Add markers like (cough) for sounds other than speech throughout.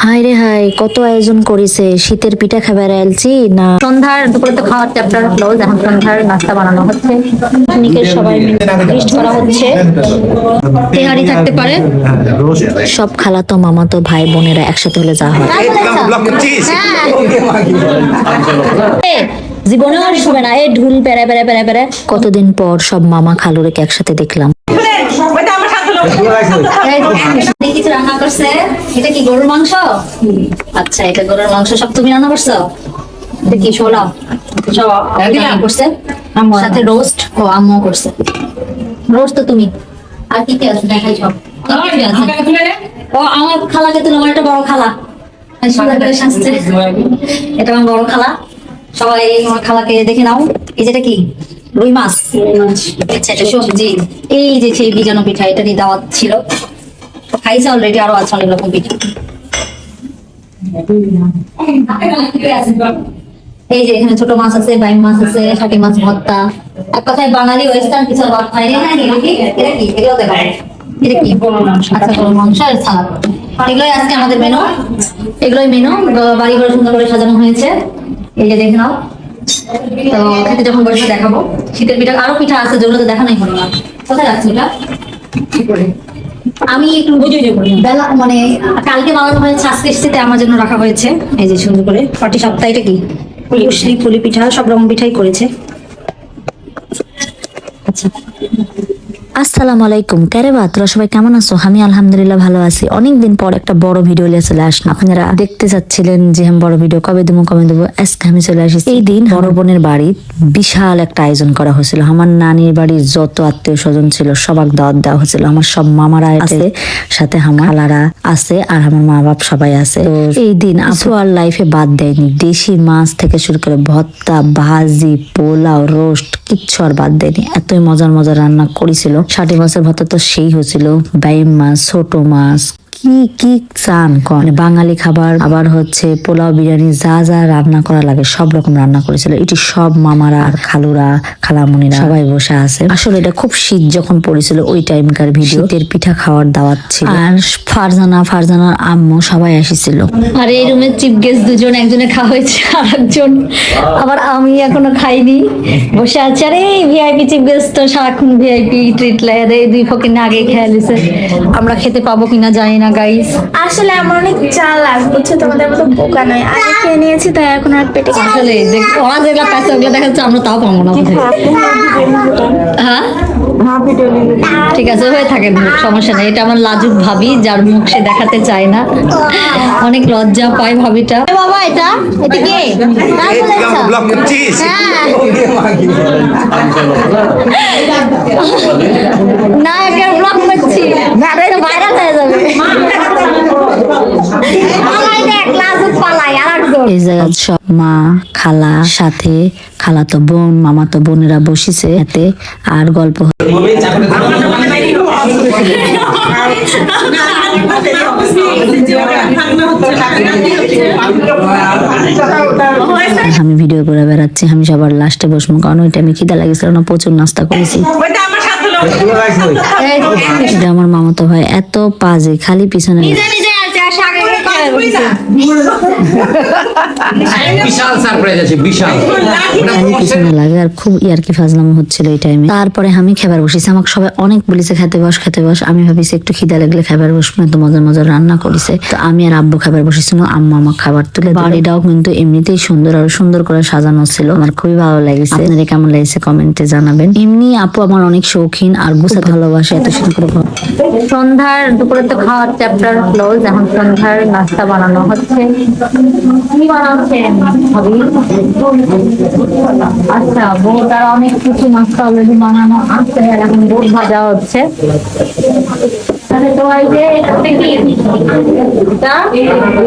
High রে high কত আয়োজন করেছে? শীতের পিঠা খাবার আলছি না? সন্ধ্যার দুপুরে তো খাওয়ার চ্যাপ্টার ক্লোজ এখন সন্ধ্যার নাস্তা বানানো হচ্ছে। নিকের সবাই লিস্ট করা হচ্ছে। তেহারি থাকতে পারে। সব খালাতো মামাতো ভাই বোনেরা একসাথে হলে যা হয়। এ, জীবনেও আর শুবে না। এই ঢুল পেরে পেরে পেরে পেরে। কতদিন পর সব মামা খালুরেকে একসাথে দেখলাম। কিছু রান্না করছে? এটা কি গরুর মাংস? আচ্ছা এটা গরুর মাংস সব তুমি রান্না করছ? এটা কি ছোলা? সব করছে? সাথে রোস্ট ও আম্মু করছে। রোস্ট তো তুমি। আর কি কি আছে? দেখাই সব। কি কি আছে? ও আমার খালাকে তুলে আমার একটা বড় খালা। সুন্দর করে সাজছে। (laughs) এটা আমার বড় খালা। সবাই আমার খালাকে দেখে নাও। এই যেটা কি? রুই মাছ। এটা সবজি এই যে সেই বিজানো পিঠা এটারই দাওয়াত ছিল। খাইছে অলরেডি আরও আছে অনেক রকম পিঠা। এই যে এখানে ছোট মাছ আছে, বাইম মাছ আছে মাছ ভর্তা। এক কথায় বাঙালি ওয়েস্টার্ন কিছু ভাত খাই না এটা কি? এটা কি? এটা কি? আচ্ছা মাংস আর এগুলোই আজকে আমাদের মেনু এগুলোই মেনু বাড়ি ঘরে সুন্দর করে সাজানো হয়েছে। এই যে দেখে নাও। তো খেতে যখন বসে দেখাবো। শীতের পিঠা আরও পিঠা আছে যেগুলো তো দেখানোই হলো না। কোথায় রাখছি আমি একটু বেলা মানে কালকে বানানো হয়েছে আজকে আমার জন্য রাখা হয়েছে। এই যে সুন্দর করে পাটি সপ্তাহ এটা কি? পুলি পুলি পিঠা সব রকম পিঠাই করেছে। আচ্ছা। আসসালামু আলাইকুম। কেরে বা তোরা সবাই কেমন আছো? আমি আলহামদুলিল্লাহ ভালো আছি। অনেকদিন পর একটা বড় ভিডিও নিয়ে চলে আসলাম। আপনারা দেখতে চাচ্ছিলেন যে আমি বড় ভিডিও কবে দেবো কবে দেবো? আজকে আমি চলে আসি এই দিন বড় বোনের বাড়ি। বিশাল একটা আয়োজন করা হয়েছিল। আমার নানির বাড়ির যত আত্মীয় স্বজন ছিল সবাক দাওয়াত দেওয়া হয়েছিল। আমার সব মামারা আছে সাথে আমার খালারা আছে আর আমার মা বাপ সবাই আছে। এই দিন আপু আর লাইফে বাদ দেয়নি। দেশি মাছ থেকে শুরু করে ভর্তা ভাজি পোলাও রোস্ট কিচ্ছু আর বাদ দেয়নি। এতই মজার মজার রান্না করেছিল। ষাটি মাছের ভাতা তো সেই হয়েছিল। বাইম মাছ ছোট মাছ কি কি চান কন? মানে বাঙালি খাবার, আবার হচ্ছে পোলাও, বিরিয়ানি, যা যা রান্না করা লাগে, সব রকম রান্না করেছিল। এটি সব মামারা আর খালুরা খালামণিরা সবাই বসে আছে। আসলে এটা খুব শীত যখন পড়েছিল, ওই টাইমকার ভিডিও। শীতের পিঠা খাওয়ার দাওয়াত ছিল। আর ফারজানা, ফারজানার আম্মু সবাই এসেছিল। আর এই রুমের চিফ গেস্ট দুজন, একজনে খাওয়া হয়েছে আর একজন আবার আমি এখনও খাইনি। বসে আছি। আরে ভিআইপি চিফ গেস্ট তো সারাক্ষণ ভিআইপি ট্রিট লাগে দুই ফকির না আগে খেয়ে দিছে আমরা খেতে পাবো কিনা জানি না। গাইস আসলে আমার অনেক চালাক বুঝছ? তোমাদের মতো বোকা নয় আগে খেয়ে নিয়েছি তাই এখন আর পেটে আসলে ওরা যেগুলো পাইছে ওগুলো দেখা যাচ্ছে আমরা তাও পাবো না হ্যাঁ? ঠিক আছে হয়ে থাকে সমস্যা নেই। এটা আমার লাজুক ভাবি যার মুখ সে দেখাতে চায় না। অনেক লজ্জা পায় ভাবিটা। বাবা এটা? এটা কে? হ্যাঁ। (laughs) না ব্লক করছি এটা ভাইরাল হয়ে যাবে পালাই দেখ লাজুক পালাই আর একজন এই জায়গায় সব মা, খালা সাথে খালাতো বোন মামাতো বোনেরা বসিছে এতে, আর গল্প আমি ভিডিও করে বেড়াচ্ছি, আমি সবার লাস্টে বসবো, কারণ ওই টাইমে খিদা লাগেছিল না, প্রচুর নাস্তা করেছি। আমার মামাতো ভাই এত পাজে খালি পিছনে (laughs) বিশাল সারপ্রাইজ আছে বিশাল। পিছনে লাগে আর খুব ইয়ারকি ফাজলাম হচ্ছিল এই টাইমে তারপরে আমি খাবার বসেছি আমাকে সবাই অনেক বলেছে খেতে বস খেতে বস। আমি ভাবিছি একটু খিদা লাগলে খাবার বসবো না তো মজার মজার রান্না করেছে। তো আমি আর আব্বু খাবার বসেছিল আম্মু আমার খাবার তুলে বাড়িটাও কিন্তু এমনিতেই সুন্দর আর সুন্দর করে সাজানো ছিল। আমার খুবই ভালো লেগেছে। আপনাদের কেমন লেগেছে কমেন্টে জানাবেন। এমনি আপু আমার অনেক শৌখিন আর গুছাতে ভালোবাসে এত সুন্দর করে সন্ধ্যার দুপুরে তো খাওয়ার চ্যাপ্টার ক্লোজ এখন সন্ধ্যার নাস্তা বানানো হচ্ছে। কি বানাচ্ছেন? আচ্ছা বউটার অনেক কিছু নাস্তা অলরেডি বানানো আছে, এখন বোট ভাজা হচ্ছে।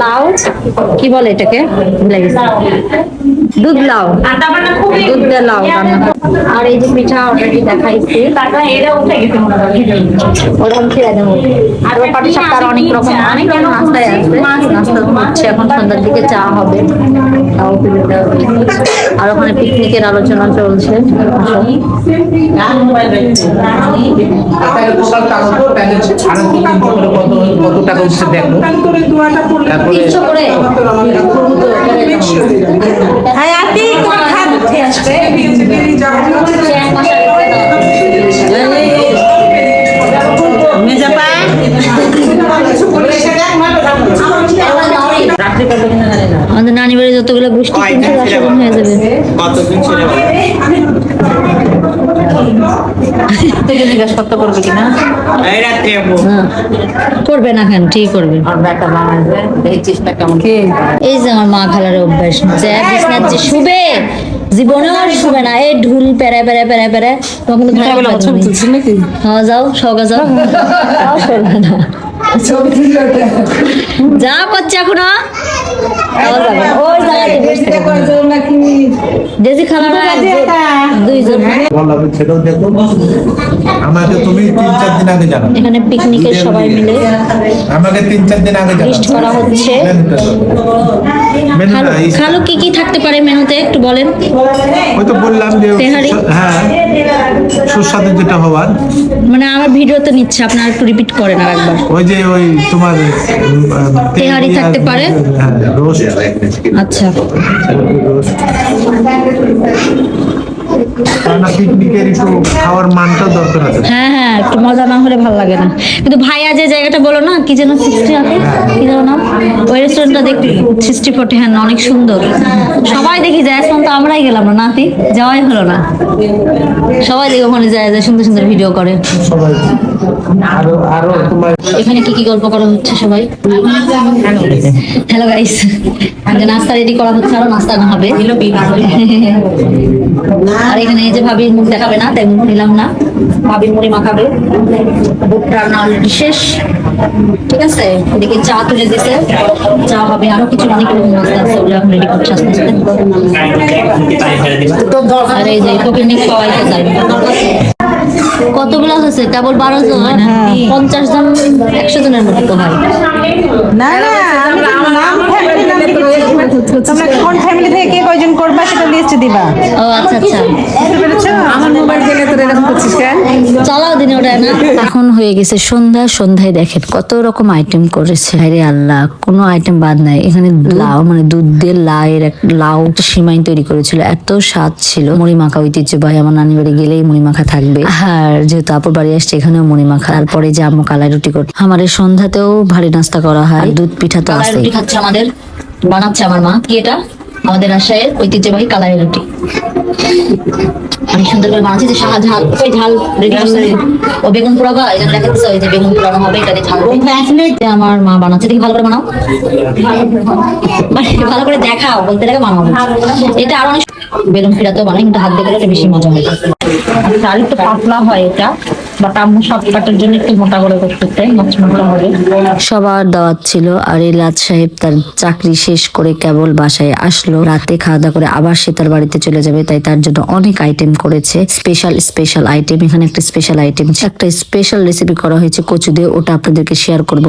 লাউ, কি বলে এটাকে? দুধ লাউ দুধ দিয়ে লাউ রান্না। আর এই যে পিঠা অলরেডি দেখাইছি। ওরকম ছেড়ে দেবো। আর ওর পাটি সাপটা আর অনেক রকম অনেক রকম নাস্তায় আছে নাস্তা হচ্ছে এখন সন্ধ্যার দিকে চা হবে। তাও। আর ওখানে পিকনিকের আলোচনা চলছে। কত টাকা দেখো। তারপরে হয়ে যাবে? কতদিন ছেড়ে থেকে জিজ্ঞাসা করতে করবে কিনা না? কেন? ঠিক করবে। এই যে আমার মা খালার অভ্যাস। যে বিছনার যে শুবে। জীবনেও আর শুবে না। এই ঢুল পেরায় পেরায় পেরায় পেরায় তখন হ্যাঁ যাও সগা যাও। (laughs) তাও না। যা করছে এখনও? আমাকে তুমি তিন চার দিন আগে জানো এখানে পিকনিকের সবাই মিলে। আমাকে তিন চার দিন আগে লিস্ট করা হচ্ছে। খালু কি কি থাকতে পারে মেনুতে? একটু বলেন। ওই তো বললাম যে তেহারি? হ্যাঁ সুস্বাদু যেটা হওয়ার। মানে আমার ভিডিওতে নিচ্ছে আপনারা একটু রিপিট করেন আর একবার ওই যে ওই তোমার আহ, তেহারি থাকতে পারে? হ্যাঁ রোস্ট। আচ্ছা। রোস্ট পিকনিকের একটু খাওয়ার মানটা দরকার আছে। হ্যাঁ হ্যাঁ একটু মজা না হলে ভালো লাগে না। কিন্তু ভাইয়া যে জায়গাটা বলো না কি যেন সিক্সটি আছে কি যেন নাম? ওই রেস্টুরেন্টটা দেখতে সিক্সটি ফোর্টি হ্যাঁ অনেক সুন্দর। সবাই দেখি যায় এখন তো আমরাই গেলাম না নাতি? যাওয়াই হলো না। সবাই দেখে ওখানে যায় যায় সুন্দর সুন্দর ভিডিও করে। আরও আরও তোমার এখানে কি কি গল্প করা হচ্ছে সবাই? হ্যালো গাইস নাস্তা রেডি করা হচ্ছে আরও নাস্তা না হবে। আর এখানে এই যে ভাবির মুখ দেখাবে না তাই মুখ নিলাম না। ভাবির মুড়ি মাখাবে। বুট রান্না অলরেডি শেষ। ঠিক আছে? এদিকে চা তুলে দিছে। চা হবে আরও কিছু অনেক রকম নাস্তা আছে ওগুলো এখন রেডি করছে আস্তে আস্তে আর এই যে পিকনিক খাওয়াইতে যায় কতগুলো হয়েছে কেবল বারো জন? পঞ্চাশ জন? একশো জনের মতো হয়। না না তোমরা কোন ফ্যামিলি থেকে কে কয়জন করবা সেটা লিস্ট দিবা। ও আচ্ছা আচ্ছা। আমার মোবাইল গেলে তোর এরকম করছিস কেন? চালাও দিনে ওটা না। এখন হয়ে গেছে সন্ধ্যা সন্ধ্যায় দেখেন কত রকম আইটেম করেছে। আরে আল্লাহ কোনো আইটেম বাদ নাই। এখানে লাউ মানে দুধ দিয়ে লাউয়ের এক লাউ সিমাই তৈরি করেছিল। এত স্বাদ ছিল। মুড়ি মাখা ঐতিহ্যবাহী আমার নানি বাড়ি গেলেই মুড়ি মাখা থাকবে। আর যেহেতু আপুর বাড়ি আসছে এখানেও মুড়ি মাখা তারপরে যে আম্মু কালাই রুটি করতে আমার সন্ধ্যাতেও ভারী নাস্তা করা হয়। দুধ পিঠা তো আছে আমাদের। বানাচ্ছে আমার মা, কি এটা? আমাদের রাজশাহীর ঐতিহ্যবাহী কালাই রুটি। অনেক সুন্দর করে বানাচ্ছে যে সাহা ঝাল, ওই ঝাল রেডি ও বেগুন পোড়াবা এটা দেখাচ্ছে ওই যে বেগুন পোড়ানো হবে, এটা দিয়ে ঝাল। এটা আমার মা বানাচ্ছে, দেখি ভালো করে বানাও। মানে ভালো করে দেখাও, বলতে দেখে বানাও। এটা আরও অনেক বেলুন ফিরাতেও বানাই, কিন্তু হাত দিয়ে বেশি মজা হয়। আর একটু পাতলা হয় এটা। বাট আম্মু শর্টকাটের জন্য একটু মোটা করে করতে মোটা হবে সবার দাওয়াত ছিল আর এই সাহেব তার চাকরি শেষ করে কেবল বাসায় আসলো। রাতে খাওয়া দাওয়া করে আবার সে তার বাড়িতে চলে যাবে, তাই তার জন্য অনেক আইটেম করেছে। স্পেশাল স্পেশাল আইটেম এখানে একটা স্পেশাল আইটেম একটা স্পেশাল রেসিপি করা হয়েছে কচু দিয়ে, ওটা আপনাদেরকে শেয়ার করব।